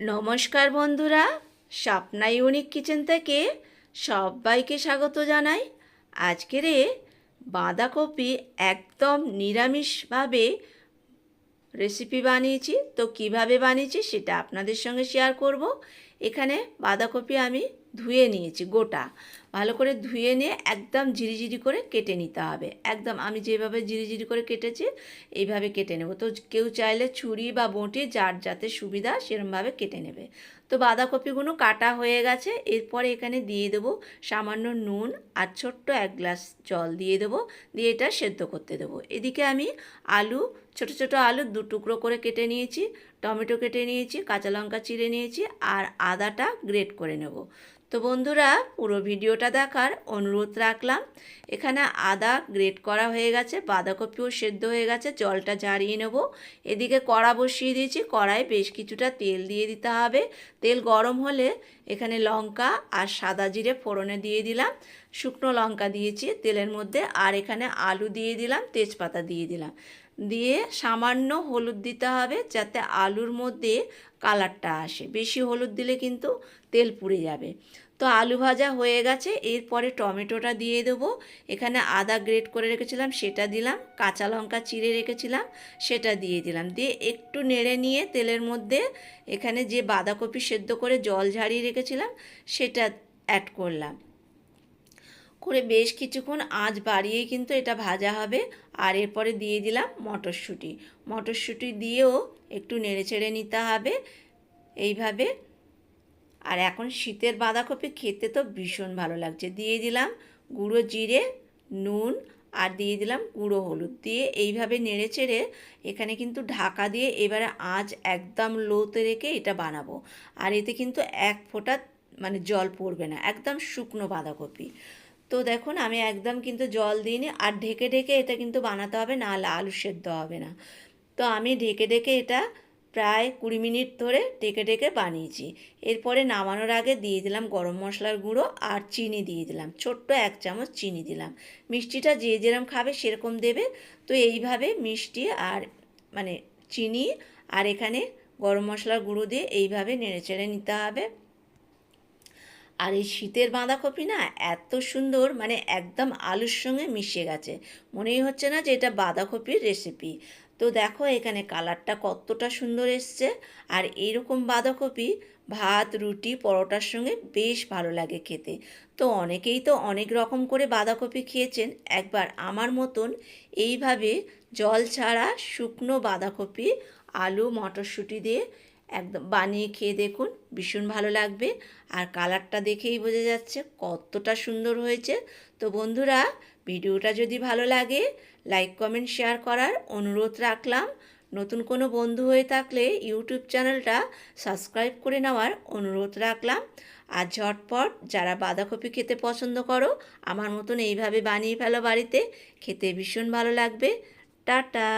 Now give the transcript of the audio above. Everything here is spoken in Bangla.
নমস্কার বন্ধুরা, স্বপ্না ইউনিক কিচেন থেকে সবাইকে স্বাগত জানাই। আজকের বাঁধাকপি একদম নিরামিষভাবে রেসিপি বানিয়েছি। তো কীভাবে বানিয়েছি সেটা আপনাদের সঙ্গে শেয়ার করব। এখানে বাঁধাকপি আমি ধুয়ে নিয়েছি গোটা। ভালো করে ধুয়ে নিয়ে একদম ঝিরিঝিরি করে কেটে নিতে হবে। একদম আমি যেভাবে ঝিরিঝিরি করে কেটেছি, এইভাবে কেটে নেব। তো কেউ চাইলে ছুরি বা বঁটি, যার যাতে সুবিধা সেরমভাবে কেটে নেবে। তো বাঁধাকপিগুলো কাটা হয়ে গেছে। এরপরে এখানে দিয়ে দেবো সামান্য নুন আর ছোট্ট এক গ্লাস জল দিয়ে দেবো। দিয়ে এটা সেদ্ধ করতে দেবো। এদিকে আমি আলু, ছোট ছোট আলু দু টুকরো করে কেটে নিয়েছি, টমেটো কেটে নিয়েছি, কাঁচা লঙ্কা চিড়ে নিয়েছি আর আদাটা গ্রেট করে নেব। তো বন্ধুরা পুরো ভিডিওটা দেখার অনুরোধ রাখলাম। এখানে আদা গ্রেট করা হয়ে গেছে, বাঁধাকপিও সেদ্ধ হয়ে গেছে, জলটা ঝাড়িয়ে নেব। এদিকে কড়া বসিয়ে দিয়েছি কড়াই বেশ কিছুটা তেল দিয়ে দিতে হবে। তেল গরম হলে এখানে লঙ্কা আর সাদা জিরে ফোড়নে দিয়ে দিলাম। শুকনো লঙ্কা দিয়েছি, তেলের মধ্যে আর এখানে আলু দিয়ে দিলাম, তেজপাতা দিয়ে দিলাম। দিয়ে সামান্য হলুদ দিতে হবে যাতে আলুর মধ্যে কালারটা আসে। বেশি হলুদ দিলে কিন্তু তেল পুড়ে যাবে। তো আলু ভাজা হয়ে গেছে, এরপরে টমেটোটা দিয়ে দেবো। এখানে আদা গ্রেট করে রেখেছিলাম, সেটা দিলাম। কাঁচা লঙ্কা চিড়ে রেখেছিলাম, সেটা দিয়ে দিলাম। দিয়ে একটু নেড়ে নিয়ে তেলের মধ্যে এখানে যে বাঁধাকপি সেদ্ধ করে জল ঝাড়িয়ে রেখেছিলাম, সেটা অ্যাড করলাম। করে বেশ কিছুক্ষণ আঁচ বাড়িয়েই কিন্তু এটা ভাজা হবে। আর এরপরে দিয়ে দিলাম মটরশুঁটি। মটরশুঁটি দিয়েও একটু নেড়ে চেড়ে নিতে হবে। এইভাবে আর এখন শীতের বাঁধাকপি খেতে তো ভীষণ ভালো লাগছে। দিয়ে দিলাম গুঁড়ো জিরে, নুন আর দিয়ে দিলাম গুঁড়ো হলুদ। দিয়ে এইভাবে নেড়ে চেড়ে এখানে কিন্তু ঢাকা দিয়ে এবারে আঁচ একদম লোতে রেখে এটা বানাবো। আর এতে কিন্তু এক ফোঁটা মানে জল পড়বে না, একদম শুকনো বাঁধাকপি। তো দেখুন আমি একদম কিন্তু জল দিইনি আর ঢেকে ঢেকে এটা কিন্তু বানাতে হবে নাহলে আলু সেদ্ধ হবে না। তো আমি ঢেকে ঢেকে এটা প্রায় কুড়ি মিনিট ধরে ঢেকে ঢেকে বানিয়েছি। এরপরে নামানোর আগে দিয়ে দিলাম গরম মশলার গুঁড়ো আর চিনি দিয়ে দিলাম। ছোট্ট এক চামচ চিনি দিলাম। মিষ্টিটা যে যেরকম খাবে সেরকম দেবে। তো এইভাবে মিষ্টি আর মানে চিনি আর এখানে গরম মশলার গুঁড়ো দিয়ে এইভাবে নেড়ে চেড়ে নিতে হবে। আর এই শীতের বাঁধাকপি না এত সুন্দর মানে একদম আলুর সঙ্গে মিশে গেছে। মনেই হচ্ছে না যে এটা বাঁধাকপির রেসিপি তো দেখো এখানে কালারটা কতটা সুন্দর এসছে। আর এইরকম বাঁধাকপি, ভাত, রুটি, পরোটার সঙ্গে বেশ ভালো লাগে খেতে। তো অনেকেই তো অনেক রকম করে বাঁধাকপি খেয়েছেন। একবার আমার মতন এইভাবে জল ছাড়া শুকনো বাঁধাকপি, আলু, মটরশুঁটি দিয়ে একদম বানিয়ে খেয়ে দেখুন। ভীষণ ভালো লাগবে। আর কালারটা দেখেই বোঝা যাচ্ছে কতটা সুন্দর হয়েছে। তো বন্ধুরা, ভিডিওটা যদি ভালো লাগে লাইক কমেন্ট শেয়ার করার অনুরোধ রাখলাম। নতুন কোনো বন্ধু হয়ে থাকলে ইউটিউব চ্যানেলটা সাবস্ক্রাইব করে নেওয়ার অনুরোধ রাখলাম। আর ঝটপট যারা বাঁধাকপি খেতে পছন্দ করো, আমার মতন এইভাবে বানিয়ে ফেলো বাড়িতে, খেতে ভীষণ ভালো লাগবে। টাটা!